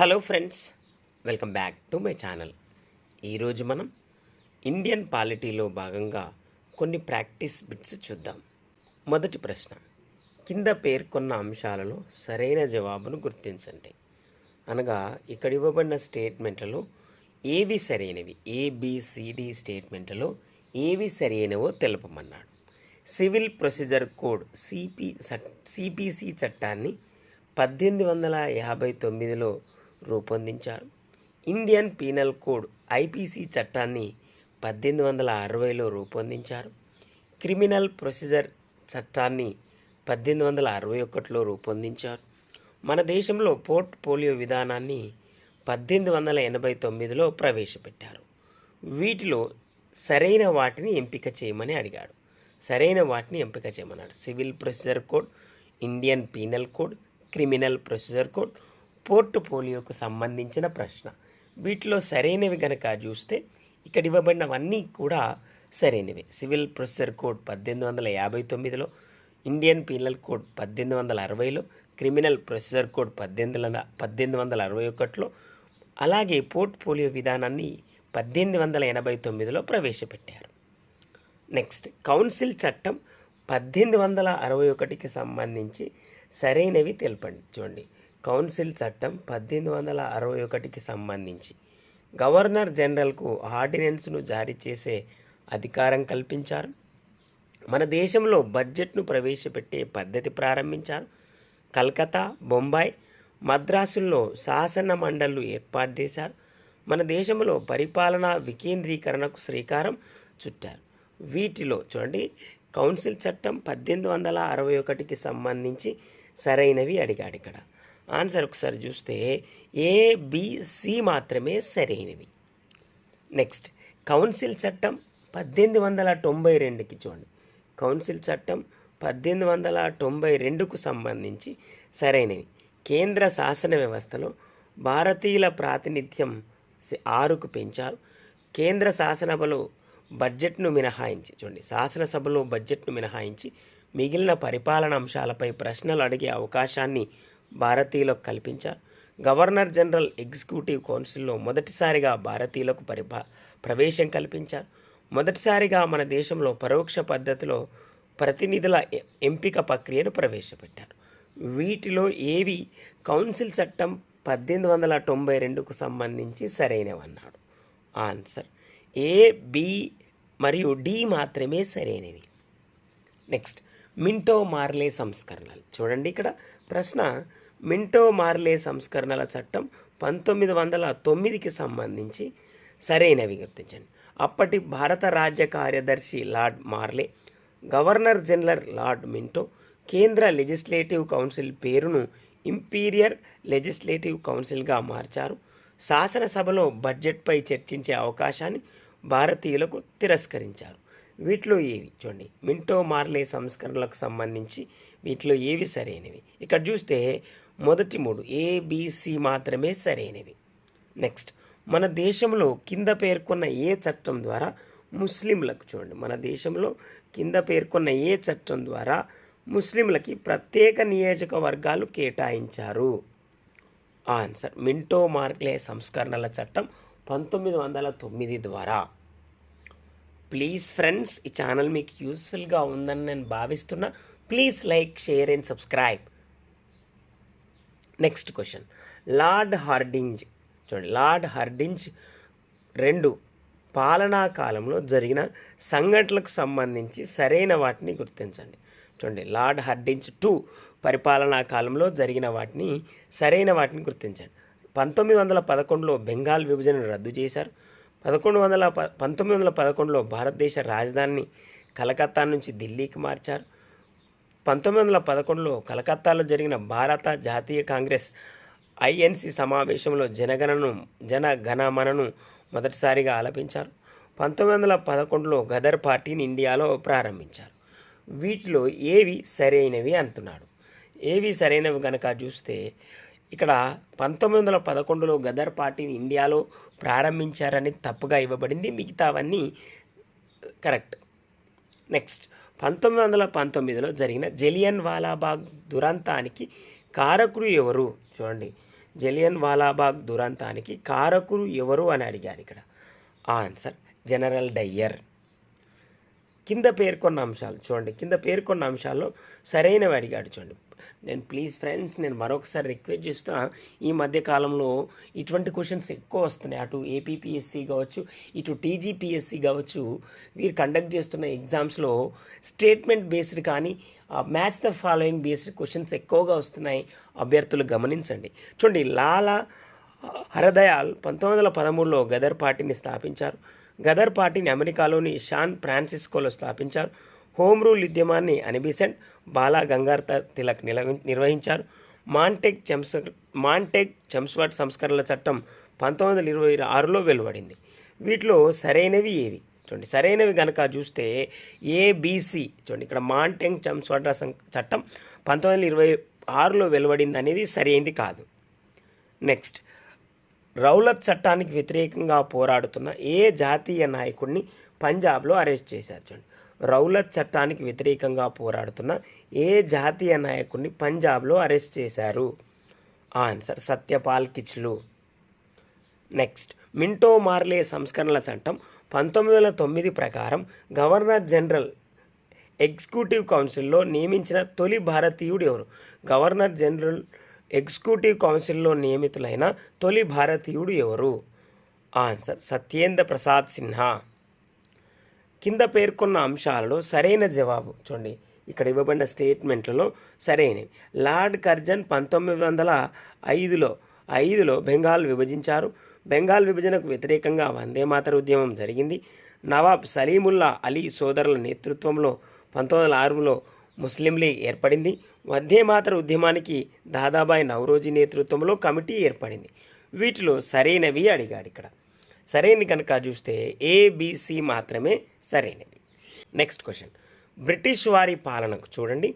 Hello friends welcome back to my channel ఈరోజు మనం Indian పాలిటీలో భాగంగా కొన్ని ప్రాక్టీస్ బిట్స్ చూద్దాం. మొదటి ప్రశ్న. కింద పేర్కొన్న అంశాలలో సరైన జవాబును గుర్తించండి. అనగా ఇక్కడ ఇవ్వబడిన స్టేట్మెంట్లలో ఏవి సరైనవి? ఏబిసిడి స్టేట్మెంట్లలో ఏవి సరైనవో తెలపమన్నాడు. Civil procedure code CP CPC చట్టాన్ని పద్దెనిమిది వందల యాభై తొమ్మిదిలో రూపొందించారు. ఇండియన్ పీనల్ కోడ్ ఐపీసీ చట్టాన్ని పద్దెనిమిది వందల అరవైలో రూపొందించారు. క్రిమినల్ ప్రొసీజర్ చట్టాన్ని పద్దెనిమిది వందల అరవై ఒకటిలో రూపొందించారు. మన దేశంలో పోర్ట్ పోలియో విధానాన్ని పద్దెనిమిది వందల ఎనభై తొమ్మిదిలో ప్రవేశపెట్టారు. వీటిలో సరైన వాటిని ఎంపిక చేయమని అడిగాడు. సరైన వాటిని ఎంపిక చేయమన్నాడు. Civil procedure code Indian penal code criminal procedure code పోర్టుపోలియోకు సంబంధించిన ప్రశ్న. వీటిలో సరైనవి గనక చూస్తే ఇక్కడ ఇవ్వబడినవన్నీ కూడా సరైనవి. సివిల్ ప్రొసీజర్ కోడ్ పద్దెనిమిది వందల యాభై తొమ్మిదిలో ఇండియన్ పీనల్ కోడ్ పద్దెనిమిది వందల అరవైలో క్రిమినల్ ప్రొసీజర్ కోడ్ పద్దెనిమిది వందల పద్దెనిమిది వందల అరవై ఒకటిలో అలాగే పోర్ట్ఫోలియో విధానాన్ని పద్దెనిమిది వందల ఎనభై తొమ్మిదిలో ప్రవేశపెట్టారు. నెక్స్ట్ కౌన్సిల్ చట్టం పద్దెనిమిది వందల అరవై ఒకటికి సంబంధించి సరైనవి తెలపండి. చూడండి. కౌన్సిల్ చట్టం పద్దెనిమిది వందల అరవై ఒకటికి సంబంధించి. గవర్నర్ జనరల్కు ఆర్డినెన్స్ను జారీ చేసే అధికారం కల్పించారు. మన దేశంలో బడ్జెట్ను ప్రవేశపెట్టే పద్ధతి ప్రారంభించారు. కలకత్తా బొంబాయి మద్రాసుల్లో శాసన మండళ్ళు ఏర్పాటు చేశారు. మన దేశంలో పరిపాలనా వికేంద్రీకరణకు శ్రీకారం చుట్టారు. వీటిలో చూడండి కౌన్సిల్ చట్టం పద్దెనిమిది వందల అరవై ఒకటికి సంబంధించి సరైనవి అడిగాడు ఇక్కడ. ఆన్సర్ ఒకసారి చూస్తే ఏబిసి మాత్రమే సరైనవి. నెక్స్ట్ కౌన్సిల్ చట్టం పద్దెనిమిది వందల తొంభై రెండుకి చూడండి. కౌన్సిల్ చట్టం పద్దెనిమిది వందల తొంభై రెండుకు సంబంధించి సరైనవి. కేంద్ర శాసన వ్యవస్థలో భారతీయుల ప్రాతినిధ్యం ఆరుకు పెంచారు. కేంద్ర శాసనసభలో బడ్జెట్ను మినహాయించి చూడండి శాసనసభలో బడ్జెట్ను మినహాయించి మిగిలిన పరిపాలన అంశాలపై ప్రశ్నలు అడిగే అవకాశాన్ని భారతీయులకు కల్పించారు గవర్నర్ జనరల్ ఎగ్జిక్యూటివ్ కౌన్సిల్లో మొదటిసారిగా భారతీయులకు పరిభా ప్రవేశం కల్పించారు మొదటిసారిగా మన దేశంలో పరోక్ష పద్ధతిలో ప్రతినిధుల ఎంపిక ప్రక్రియను ప్రవేశపెట్టారు. వీటిలో ఏవి? కౌన్సిల్ చట్టం పద్దెనిమిది వందల తొంభై రెండుకు సంబంధించి సరైనవన్నాడు. ఆన్సర్. ఏ బి మరియు డి మాత్రమే సరైనవి. నెక్స్ట్. మింటో మార్లే సంస్కరణలు. చూడండి ఇక్కడ ప్రశ్న మింటో మార్లే సంస్కరణల చట్టం పంతొమ్మిది వందల తొమ్మిదికి సంబంధించి సరైనవి గుర్తించండి అప్పటి భారత రాజ్య కార్యదర్శి lord Morley governor general lord Minto కేంద్ర లెజిస్లేటివ్ కౌన్సిల్ పేరును ఇంపీరియర్ లెజిస్లేటివ్ కౌన్సిల్గా మార్చారు. శాసనసభలో బడ్జెట్పై చర్చించే అవకాశాన్ని భారతీయులకు తిరస్కరించారు. వీటిలో ఏవి? చూడండి. మింటో మార్లే సంస్కరణలకు సంబంధించి వీటిలో ఏవి సరైనవి? ఇక్కడ చూస్తే మొదటి మూడు ఏబిసి మాత్రమే సరైనవి. నెక్స్ట్ మన దేశంలో కింద పేర్కొన్న ఏ చట్టం ద్వారా ముస్లింలకు చూడండి మన దేశంలో కింద పేర్కొన్న ఏ చట్టం ద్వారా ముస్లింలకి ప్రత్యేక నియోజకవర్గాలు కేటాయించారు? ఆన్సర్ మింటో మార్క్లే సంస్కరణల చట్టం పంతొమ్మిది వందల తొమ్మిది ద్వారా. ప్లీజ్ ఫ్రెండ్స్ ఈ ఛానల్ మీకు యూస్ఫుల్గా ఉందని నేను భావిస్తున్నా. Please like share and subscribe next question lord Hardinge చూడండి లార్డ్ హార్డింజ్ రెండు పాలనా కాలంలో జరిగిన సంఘటనలకు సంబంధించి సరైన వాటిని గుర్తించండి. చూడండి లార్డ్ హర్డించ్ టూ పరిపాలనా కాలంలో జరిగిన వాటిని సరైన వాటిని గుర్తించండి. పంతొమ్మిది వందల పదకొండులో బెంగాల్ విభజనను రద్దు చేశారు. పదకొండు వందల ప పంతొమ్మిది వందల పదకొండులో భారతదేశ రాజధానిని కలకత్తా నుంచి ఢిల్లీకి మార్చారు. పంతొమ్మిది వందల పదకొండులో కలకత్తాలో జరిగిన భారత జాతీయ కాంగ్రెస్ ఐఎన్సి సమావేశంలో జనగణను జనగణమనను మొదటిసారిగా ఆలపించారు. పంతొమ్మిది వందల పదకొండులో గదర్ పార్టీని ఇండియాలో ప్రారంభించారు. వీటిలో ఏవి సరైనవి అంటున్నాడు. ఏవి సరైనవి గనక చూస్తే ఇక్కడ పంతొమ్మిది వందల పదకొండులో గదర్ పార్టీని ఇండియాలో ప్రారంభించారని తప్పుగా ఇవ్వబడింది. మిగతావన్నీ కరెక్ట్. నెక్స్ట్. పంతొమ్మిది వందల పంతొమ్మిదిలో జరిగిన జలియన్ వాలాబాగ్ దురంతానికి కారకుడు ఎవరు? చూడండి. జలియన్ వాలాబాగ్ దురంతానికి కారకులు ఎవరు అని అడిగాడు ఇక్కడ. Answer general Dyer. కింద పేర్కొన్న అంశాలు చూడండి. కింద పేర్కొన్న అంశాల్లో సరైనవి అడిగాడు చూడండి. నేను ప్లీజ్ ఫ్రెండ్స్ నేను మరొకసారి రిక్వెస్ట్ చేస్తున్నా ఈ మధ్య కాలంలో ఇటువంటి క్వశ్చన్స్ ఎక్కువ వస్తున్నాయి. అటు ఏపీపీఎస్సీ కావచ్చు ఇటు టీజీపీఎస్సీ కావచ్చు వీరు కండక్ట్ చేస్తున్న ఎగ్జామ్స్లో స్టేట్మెంట్ బేస్డ్ కానీ match the following based questions ఎక్కువగా వస్తున్నాయి. అభ్యర్థులు గమనించండి. చూడండి లాలా హరదయాల్ పంతొమ్మిది వందల పదమూడులో గదర్ పార్టీని స్థాపించారు. గదర్ పార్టీని అమెరికాలోని షాన్ ఫ్రాన్సిస్కోలో స్థాపించారు. హోమ్ రూల్ ఉద్యమాన్ని అనిబిసెంట్ బాలా గంగార్ తిలక్ నిర్వహించారు. మాంటెక్ చెమ్స్ మాంటెక్ చెమ్స్వర్డ్ సంస్కరణల చట్టం పంతొమ్మిది వందల ఇరవై ఆరులో వెలువడింది. వీటిలో సరైనవి ఏవి? చూడండి సరైనవి కనుక చూస్తే ఏబిసి చూడండి ఇక్కడ మాంటెంగ్ చెమ్స్వర్డ్ చట్టం పంతొమ్మిది వందల ఇరవై ఆరులో వెలువడింది అనేది సరైనది కాదు. నెక్స్ట్ రౌలత్ చట్టానికి వ్యతిరేకంగా పోరాడుతున్న ఏ జాతీయ నాయకుడిని పంజాబ్లో అరెస్ట్ చేశారు? చూడండి రౌలత్ చట్టానికి వ్యతిరేకంగా పోరాడుతున్న ఏ జాతీయ నాయకుడిని పంజాబ్లో అరెస్ట్ చేశారు? Answer Satyapal Kitchlu. Next Minto Morley సంస్కరణల చట్టం పంతొమ్మిది వందల తొమ్మిది ప్రకారం గవర్నర్ జనరల్ ఎగ్జిక్యూటివ్ కౌన్సిల్లో నియమించిన తొలి భారతీయుడు ఎవరు? గవర్నర్ జనరల్ ఎగ్జిక్యూటివ్ కౌన్సిల్లో నియమితులైన తొలి భారతీయుడు ఎవరు? ఆన్సర్ సత్యేంద్ర ప్రసాద్ సిన్హా. కింద పేర్కొన్న అంశాలలో సరైన జవాబు. చూడండి ఇక్కడ ఇవ్వబడిన స్టేట్మెంట్లలో సరైనవి. లార్డ్ కర్జన్ పంతొమ్మిది వందల ఐదులో ఐదులో బెంగాల్ విభజించారు. బెంగాల్ విభజనకు వ్యతిరేకంగా వందే మాతర ఉద్యమం జరిగింది. నవాబ్ సలీముల్లా అలీ సోదరుల నేతృత్వంలో పంతొమ్మిది వందల ఆరులో ముస్లిం లీగ్ ఏర్పడింది. వందే మాతర ఉద్యమానికి దాదాబాయి నవరోజీ నేతృత్వంలో కమిటీ ఏర్పడింది. వీటిలో సరైనవి అడిగాడు ఇక్కడ. సరైనవి కనుక చూస్తే ఏబిసి మాత్రమే సరైనవి నెక్స్ట్ క్వశ్చన్ బ్రిటిష్ వారి పాలనకు చూడండి.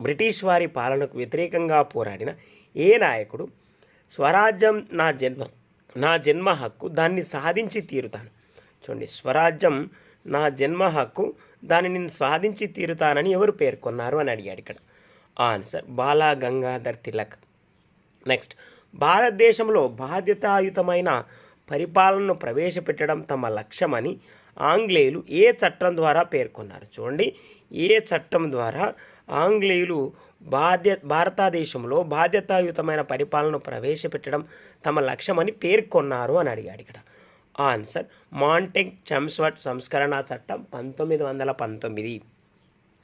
బ్రిటిష్ వారి పాలనకు వ్యతిరేకంగా పోరాడిన ఏ నాయకుడు స్వరాజ్యం నా జన్మ నా జన్మ హక్కు దాన్ని సాధించి తీరుతాను. చూడండి స్వరాజ్యం నా జన్మ హక్కు దాన్ని నేను సాధించి తీరుతానని ఎవరు పేర్కొన్నారు అని అడిగాడు ఇక్కడ. ఆన్సర్ బాలా గంగాధర్ తిలక్. నెక్స్ట్ భారతదేశంలో బాధ్యతాయుతమైన పరిపాలనను ప్రవేశపెట్టడం తమ లక్ష్యమని ఆంగ్లేయులు ఏ చట్టం ద్వారా పేర్కొన్నారు? చూడండి. ఏ చట్టం ద్వారా ఆంగ్లేయులు బాధ్య భారతదేశంలో బాధ్యతాయుతమైన పరిపాలనను ప్రవేశపెట్టడం తమ లక్ష్యమని పేర్కొన్నారు అని అడిగాడు ఇక్కడ. ఆన్సర్ మాంటెక్ చంస్వర్ట్ సంస్కరణ చట్టం పంతొమ్మిది వందల పంతొమ్మిది.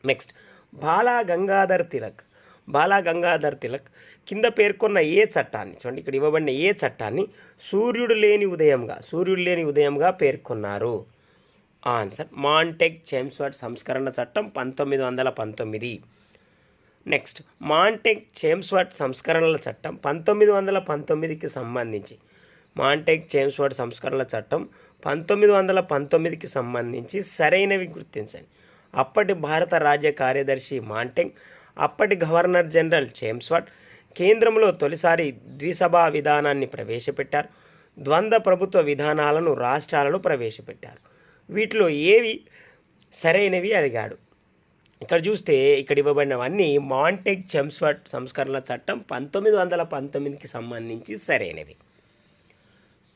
నెక్స్ట్ బాలా గంగాధర్ తిలక్ బాలా గంగాధర్ తిలక్ కింద పేర్కొన్న ఏ చట్టాన్ని చూడండి ఇక్కడ ఇవ్వబడిన ఏ చట్టాన్ని సూర్యుడు లేని ఉదయంగా సూర్యుడు లేని ఉదయంగా పేర్కొన్నారు? ఆన్సర్ మాంటెక్ చేమ్స్వర్డ్ సంస్కరణ చట్టం పంతొమ్మిది వందల పంతొమ్మిది. నెక్స్ట్ మాంటెక్ చేమ్స్వర్డ్ సంస్కరణల చట్టం పంతొమ్మిది వందల పంతొమ్మిదికి సంబంధించి మాంటెక్ చేమ్స్వర్డ్ సంస్కరణల చట్టం పంతొమ్మిది వందల పంతొమ్మిదికి సంబంధించి సరైనవి గుర్తించండి. అప్పటి భారత రాజ్య కార్యదర్శి మాంటెక్ అప్పటి గవర్నర్ జనరల్ చేమ్స్వర్డ్ కేంద్రంలో తొలిసారి ద్విసభా విధానాన్ని ప్రవేశపెట్టారు. ద్వంద్వ ప్రభుత్వ విధానాలను రాష్ట్రాలలో ప్రవేశపెట్టారు. వీటిలో ఏవి సరైనవి అడిగాడు. ఇక్కడ చూస్తే ఇక్కడ ఇవ్వబడినవన్నీ మాంటెక్ చెమ్స్వర్ట్ సంస్కరణల చట్టం పంతొమ్మిది వందల పంతొమ్మిదికి సంబంధించి సరైనవి.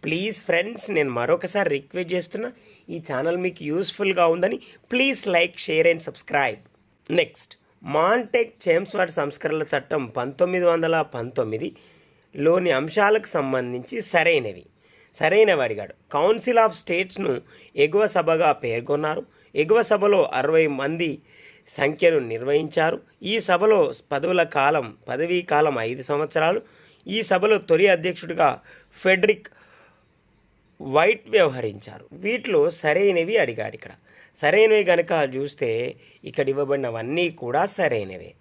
ప్లీజ్ ఫ్రెండ్స్ నేను మరొకసారి రిక్వెస్ట్ చేస్తున్నా ఈ ఛానల్ మీకు యూస్ఫుల్గా ఉందని please like share and subscribe. Next. Montagu Chelmsford సంస్కరణల చట్టం పంతొమ్మిది వందల పంతొమ్మిదిలోని అంశాలకు సంబంధించి సరైనవి. సరైనవి అడిగాడు కౌన్సిల్ ఆఫ్ స్టేట్స్ను ఎగువ సభగా పేర్కొన్నారు. ఎగువ సభలో అరవై మంది సంఖ్యను నిర్వహించారు. ఈ సభలో పదవుల కాలం పదవీ కాలం ఐదు సంవత్సరాలు. ఈ సభలో తొలి అధ్యక్షుడిగా ఫెడ్రిక్ వైట్ వ్యవహరించారు. వీటిలో సరైనవి అడిగాడు ఇక్కడ సరైనవి కనుక చూస్తే ఇక్కడ ఇవ్వబడినవన్నీ కూడా సరైనవే.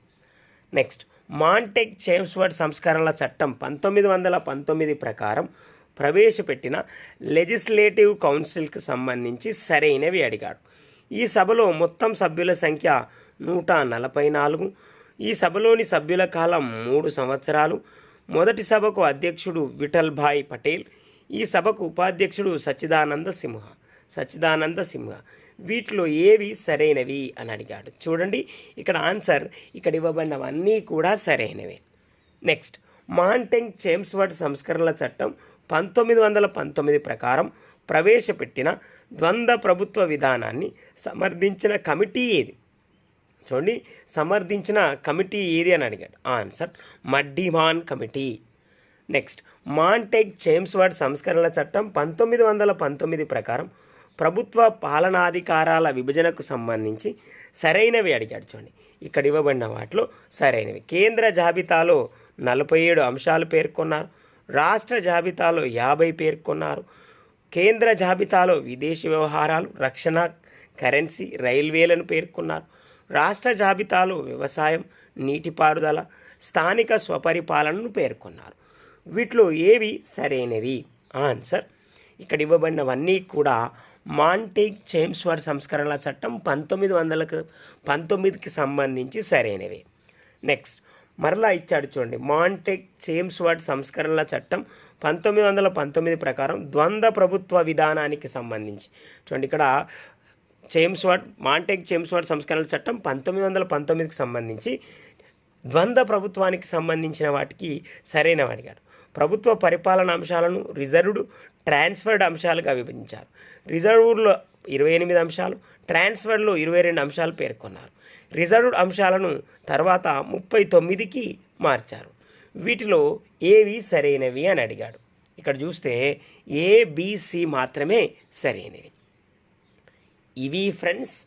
నెక్స్ట్ మాంటెక్ చేమ్స్వర్డ్ సంస్కరణల చట్టం పంతొమ్మిది వందల పంతొమ్మిది ప్రకారం ప్రవేశపెట్టిన లెజిస్లేటివ్ కౌన్సిల్కి సంబంధించి సరైనవి అడిగాడు. ఈ సభలో మొత్తం సభ్యుల సంఖ్య నూట నలభై నాలుగు. ఈ సభలోని సభ్యుల కాలం మూడు సంవత్సరాలు. మొదటి సభకు అధ్యక్షుడు విఠల్ భాయ్ పటేల్. ఈ సభకు ఉపాధ్యక్షుడు సచ్చిదానంద సింహ. సచ్చిదానంద సింహ. వీటిలో ఏవి సరైనవి అని అడిగాడు. చూడండి ఇక్కడ ఆన్సర్ ఇక్కడ ఇవ్వబడినవన్నీ కూడా సరైనవే. నెక్స్ట్ మాంటెంగ్ చేమ్స్వర్డ్ సంస్కరణల చట్టం పంతొమ్మిది వందల పంతొమ్మిది ప్రకారం ప్రవేశపెట్టిన ద్వంద్వ ప్రభుత్వ విధానాన్ని సమర్థించిన కమిటీ ఏది? చూడండి సమర్థించిన కమిటీ ఏది అని అడిగాడు. Answer Muddiman committee. Next Montagu Chelmsford సంస్కరణల చట్టం పంతొమ్మిది వందల పంతొమ్మిది ప్రకారం ప్రభుత్వ పాలనాధికారాల విభజనకు సంబంధించి సరైనవి అడిగాడు చూడండి. ఇక్కడ ఇవ్వబడిన వాటిలో సరైనవి. కేంద్ర జాబితాలో నలభై ఏడు అంశాలు పేర్కొన్నారు. రాష్ట్ర జాబితాలో యాభై పేర్కొన్నారు. కేంద్ర జాబితాలో విదేశీ వ్యవహారాలు రక్షణ కరెన్సీ రైల్వేలను పేర్కొన్నారు. రాష్ట్ర జాబితాలో వ్యవసాయం నీటిపారుదల స్థానిక స్వపరిపాలనను పేర్కొన్నారు. వీటిలో ఏవి సరైనవి? ఆన్సర్. ఇక్కడ ఇవ్వబడినవన్నీ కూడా మాంటేగ్ చేమ్స్వర్డ్ సంస్కరణల చట్టం పంతొమ్మిది వందలకు పంతొమ్మిదికి సంబంధించి సరైనవి. నెక్స్ట్ మరలా ఇచ్చాడు చూడండి. మాంటెక్ చేమ్స్వర్డ్ సంస్కరణల చట్టం పంతొమ్మిది వందల పంతొమ్మిది ప్రకారం ద్వంద్వ ప్రభుత్వ విధానానికి సంబంధించి. చూడండి ఇక్కడ చేమ్స్వర్డ్ మాంటెక్ చేమ్స్వర్డ్ సంస్కరణల చట్టం పంతొమ్మిది వందల పంతొమ్మిదికి సంబంధించి ద్వంద్వ ప్రభుత్వానికి సంబంధించిన వాటికి సరైన అడిగాడు ప్రభుత్వ పరిపాలన అంశాలను రిజర్వ్డ్ ట్రాన్స్ఫర్డ్ అంశాలుగా విభజించారు. రిజర్వ్డ్లో ఇరవై ఎనిమిది అంశాలు ట్రాన్స్ఫర్లో ఇరవై రెండు అంశాలు పేర్కొన్నారు. రిజర్వ్డ్ అంశాలను తర్వాత ముప్పై తొమ్మిదికి మార్చారు. వీటిలో ఏవి సరైనవి అని అడిగాడు. ఇక్కడ చూస్తే ఏబిసి మాత్రమే సరైనవి. ఇవి ఫ్రెండ్స్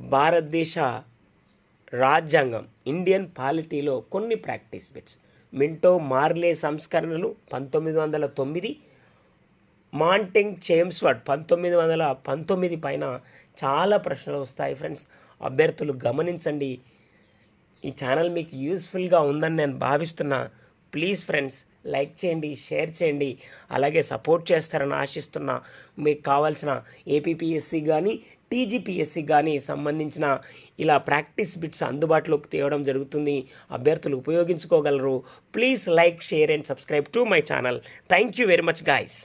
భారతదేశ రాజ్యాంగం ఇండియన్ పాలిటీలో కొన్ని ప్రాక్టీస్ బిట్స్. మింటో మార్లే సంస్కరణలు పంతొమ్మిది వందల తొమ్మిది మాంటింగ్ చేమ్స్వర్డ్ పంతొమ్మిది వందల పంతొమ్మిది పైన చాలా ప్రశ్నలు వస్తాయి ఫ్రెండ్స్. అభ్యర్థులు గమనించండి. ఈ ఛానల్ మీకు యూస్ఫుల్గా ఉందని నేను భావిస్తున్నా. ప్లీజ్ ఫ్రెండ్స్ లైక్ చేయండి షేర్ చేయండి. అలాగే సపోర్ట్ చేస్తారని ఆశిస్తున్నా. మీకు కావాల్సిన ఏపీపీఎస్సి కానీ టీజీపీఎస్సి కానీ సంబంధించిన ఇలా ప్రాక్టీస్ బిట్స్ అందుబాటులోకి తేవడం జరుగుతుంది. అభ్యర్థులు ఉపయోగించుకోగలరు. Please like share and subscribe to my channel. Thank you very much guys.